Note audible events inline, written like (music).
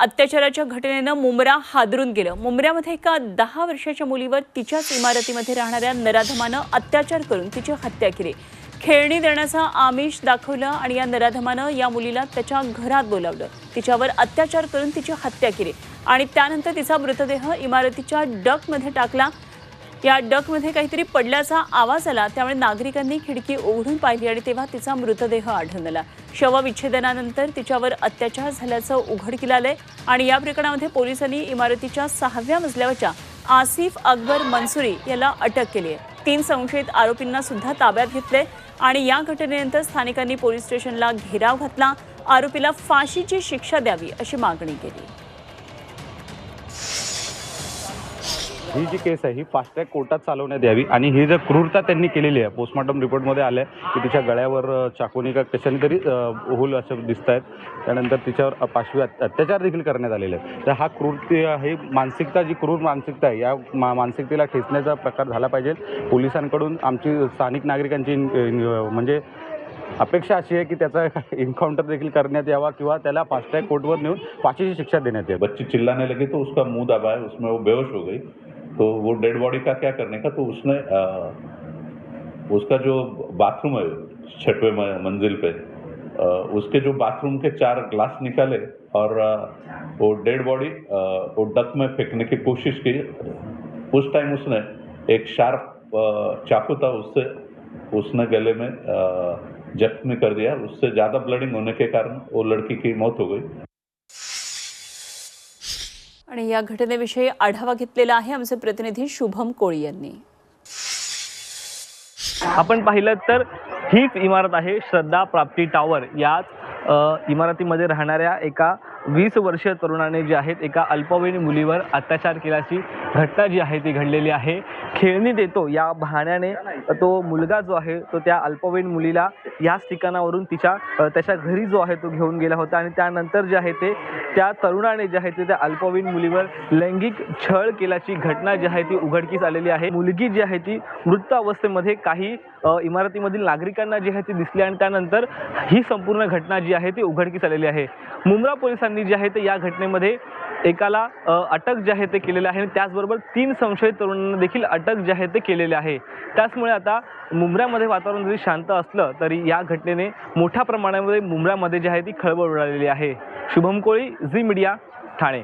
अत्याचाराच्या घटनेनं मुंबरा हादरून गेलं. मुंबऱ्यामध्ये एका दहा वर्षाच्या मुलीवर तिच्याच इमारतीमध्ये राहणाऱ्या नराधमानं अत्याचार करून तिची हत्या केली. खेळणी देण्याचा आमिष दाखवलं आणि या नराधमानं या मुलीला त्याच्या घरात बोलावलं. तिच्यावर अत्याचार करून तिची हत्या केली आणि त्यानंतर तिचा मृतदेह इमारतीच्या डकमध्ये टाकला. या डकमध्ये काहीतरी पडल्याचा आवाज आला त्यामुळे नागरिकांनी खिडकी उघडून पाहिली आणि तेव्हा तिचा मृतदेह आढळून आला. शवविच्छेदनानंतर तिच्यावर अत्याचार झाल्याचं उघडकीला आलंय आणि या प्रकरणामध्ये पोलिसांनी इमारतीच्या सहाव्या मजल्यावरच्या आसिफ अकबर मनसुरी याला अटक केली आहे तीन संशयित आरोपींना सुद्धा ताब्यात घेतले आणि या घटनेनंतर स्थानिकांनी पोलीस स्टेशनला घेराव घातला. आरोपीला फाशीची शिक्षा द्यावी अशी मागणी केली. ही जी केस आहे ही फास्ट्रॅक कोर्टात चालवण्यात यावी आणि ही जर क्रूरता त्यांनी केलेली आहे पोस्टमॉर्टम रिपोर्टमध्ये आलं आहे की तिच्या गळ्यावर अ, चाकूने का कशाने तरी होल असं दिसत आहेत त्यानंतर तिच्यावर पाशवी अत्याचार देखील करण्यात आलेले आहेत. तर हा क्रूरते ही मानसिकता जी क्रूर मानसिकता आहे या मा मानसिकतेला ठेचण्याचा प्रकार झाला पाहिजे. पोलिसांकडून आमची स्थानिक नागरिकांची म्हणजे अपेक्षा अशी आहे की त्याचा (laughs) एन्काउंटर देखील करण्यात यावा किंवा त्याला फास्ट कोर्टवर नेऊन फाशीची शिक्षा देण्यात यावी. बच्ची चिल्लाने लगे तो उसका मुंह दाबा है उसमें वो बेहोश हो गई. तो वो डेड बॉडी का क्या करने का तो उसने अ, उसका जो बाथरूम है छठवें मंजिल पे अ, उसके जो बाथरूम के चार ग्लास निकाले और अ, वो डेड बॉडी वो डक में फेंकने की कोशिश की। उस टाइम उसने एक शार्प चाकू था उससे उसने गले में जख्मी कर दिया। उससे ज़्यादा ब्लडिंग होने के कारण वो लड़की की मौत हो गई। आणि या घटनेविषयी आढावा घेतलेला आहे आमचे प्रतिनिधी शुभम कोळी यांनी. आपण पाहिलं तर हीच इमारत आहे श्रद्धा प्राप्ती टॉवर. याच इमारतीमध्ये राहणाऱ्या एका वीस वर्षीय तरुणाने जे आहेत एका अल्पवयीन मुलीवर अत्याचार केल्याची घटना जी आहे ती घडलेली आहे. खेळणी देतो या बहाण्याने तो मुलगा जो आहे तो त्या अल्पवयीन मुलीला याच ठिकाणावरून तिच्या त्याच्या घरी जो आहे तो घेऊन गेला होता. आणि त्यानंतर जे आहे ते त्या तरुणाने जे आहे ते त्या अल्पवयीन मुलीवर लैंगिक छळ केल्याची घटना जी आहे ती उघडकीस आलेली आहे. मुलगी जी आहे ती मृत अवस्थेमध्ये काही इमारतीमधील नागरिकांना जी आहे ती दिसली आणि त्यानंतर ही संपूर्ण घटना जी आहे ती उघडकीस आलेली आहे. मुंब्रा पोलिसांनी जे आहे ते या घटनेमध्ये एकाला अटक जे आहे ते केलेलं आहे आणि त्याचबरोबर तीन संशयित तरुणांना देखील अटक जे आहे ते केलेले आहे. त्याचमुळे आता मुंब्र्यामध्ये वातावरण जरी शांत असलं तरी या घटनेने मोठ्या प्रमाणामध्ये मुंब्र्यामध्ये जी आहे ती खळबळ उडालेली आहे. Shubham Koli Zee media Thane.